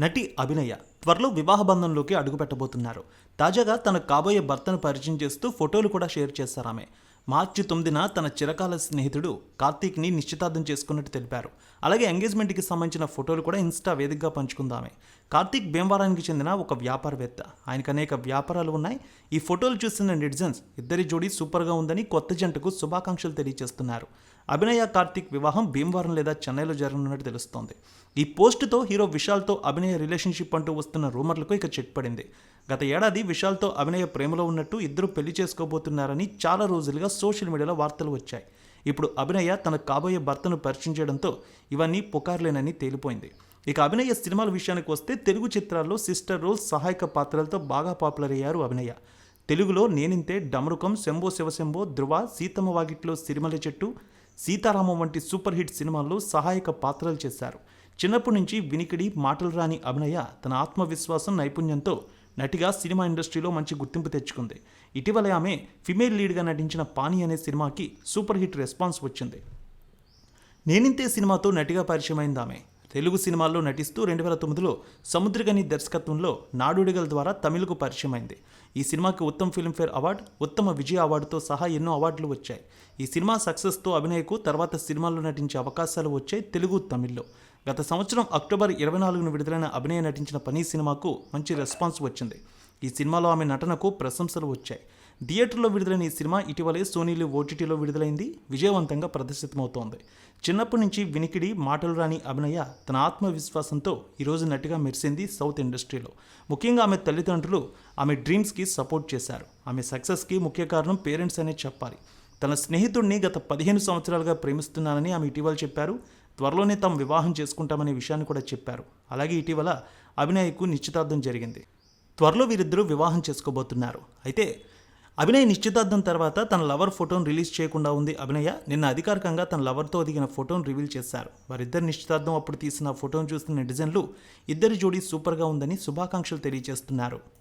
నటి అభినయ త్వరలో వివాహ బంధంలోకి అడుగుపెట్టబోతున్నారు. తాజాగా తన కాబోయే భర్తను పరిచయం చేస్తూ ఫోటోలు కూడా షేర్ చేశారు ఆమె. మార్చి తొమ్మిదిన తన చిరకాల స్నేహితుడు కార్తీక్ని నిశ్చితార్థం చేసుకున్నట్టు తెలిపారు. అలాగే ఎంగేజ్మెంట్కి సంబంధించిన ఫోటోలు కూడా ఇన్స్టా వేదికగా పంచుకుందామే. కార్తీక్ భీమవరానికి చెందిన ఒక వ్యాపారవేత్త. ఆయనకు అనేక వ్యాపారాలు ఉన్నాయి. ఈ ఫోటోలు చూసిన నెటిజన్స్ ఇద్దరి జోడీ సూపర్గా ఉందని కొత్త జంటకు శుభాకాంక్షలు తెలియజేస్తున్నారు. అభినయ కార్తీక్ వివాహం భీమవరం లేదా చెన్నైలో జరగనున్నట్టు తెలుస్తోంది. ఈ పోస్టుతో హీరో విశాల్తో అభినయ రిలేషన్షిప్ అంటూ వస్తున్న రూమర్లకు ఇక చెక్ పడింది. గత ఏడాది విశాల్తో అభినయ ప్రేమలో ఉన్నట్టు ఇద్దరు పెళ్ళి చేసుకోబోతున్నారని చాలా రోజులుగా సోషల్ మీడియాలో వార్తలు వచ్చాయి. ఇప్పుడు అభినయ తన కాబోయే భర్తను పరిచయం చేయడంతో ఇవన్నీ పుకార్లేనని తేలిపోయింది. ఇక అభినయ సినిమాల విషయానికి వస్తే తెలుగు చిత్రాల్లో సిస్టర్ రోల్ సహాయక పాత్రలతో బాగా పాపులర్ అయ్యారు అభినయ. తెలుగులో నేనింతే డమరుకం శంభో శివశంభో ధృవ సీతమ్మ వాగిట్లో సిరిమల చెట్టు సీతారామం వంటి సూపర్ హిట్ సినిమాల్లో సహాయక పాత్రలు చేశారు. చిన్నప్పటి నుంచి వినికిడి మాటలు రాని అభినయ తన ఆత్మవిశ్వాసం నైపుణ్యంతో నటిగా సినిమా ఇండస్ట్రీలో మంచి గుర్తింపు తెచ్చుకుంది. ఇటీవల ఆమె ఫిమేల్ లీడ్గా నటించిన పాని అనే సినిమాకి సూపర్ హిట్ రెస్పాన్స్ వచ్చింది. నేనింతే సినిమాతో నటిగా పరిచయమైంది ఆమె. తెలుగు సినిమాల్లో నటిస్తూ రెండు వేల తొమ్మిదిలో సముద్రగని దర్శకత్వంలో నాడుడిగల ద్వారా తమిళకు పరిచయమైంది. ఈ సినిమాకి ఉత్తమ ఫిల్మ్ఫేర్ అవార్డు ఉత్తమ విజయ అవార్డుతో సహా ఎన్నో అవార్డులు వచ్చాయి. ఈ సినిమా సక్సెస్తో అభినయకు తర్వాత సినిమాల్లో నటించే అవకాశాలు వచ్చాయి తెలుగు తమిళ్ళో. గత సంవత్సరం అక్టోబర్ ఇరవై నాలుగున విడుదలైన అభినయ నటించిన పని సినిమాకు మంచి రెస్పాన్స్ వచ్చింది. ఈ సినిమాలో ఆమె నటనకు ప్రశంసలు వచ్చాయి. థియేటర్లో విడుదలైన ఈ సినిమా ఇటీవలే సోనీలు ఓటీటీలో విడుదలైంది. విజయవంతంగా ప్రదర్శితమవుతోంది. చిన్నప్పటి నుంచి వినికిడి మాటలు రాని అభినయ తన ఆత్మవిశ్వాసంతో ఈరోజు నటిగా మెరిసింది సౌత్ ఇండస్ట్రీలో. ముఖ్యంగా ఆమె తల్లిదండ్రులు ఆమె డ్రీమ్స్కి సపోర్ట్ చేశారు. ఆమె సక్సెస్కి ముఖ్య కారణం పేరెంట్స్ అనే చెప్పాలి. తన స్నేహితుడిని గత పదిహేను సంవత్సరాలుగా ప్రేమిస్తున్నానని ఆమె ఇటీవల చెప్పారు. త్వరలోనే తాము వివాహం చేసుకుంటామనే విషయాన్ని కూడా చెప్పారు. అలాగే ఇటీవల అభినయకు నిశ్చితార్థం జరిగింది. త్వరలో వీరిద్దరూ వివాహం చేసుకోబోతున్నారు. అయితే అభినయ్ నిశ్చితార్థం తర్వాత తన లవర్ ఫోటోను రిలీజ్ చేయకుండా ఉంది. అభినయ నిన్న అధికారికంగా తన లవర్తో దిగిన ఫోటోను రివీల్ చేశారు. వారిద్దరి నిశ్చితార్థం అప్పుడు తీసిన ఫోటోను చూస్తున్న డిజైన్లు ఇద్దరి జోడీ సూపర్గా ఉందని శుభాకాంక్షలు తెలియజేస్తున్నారు.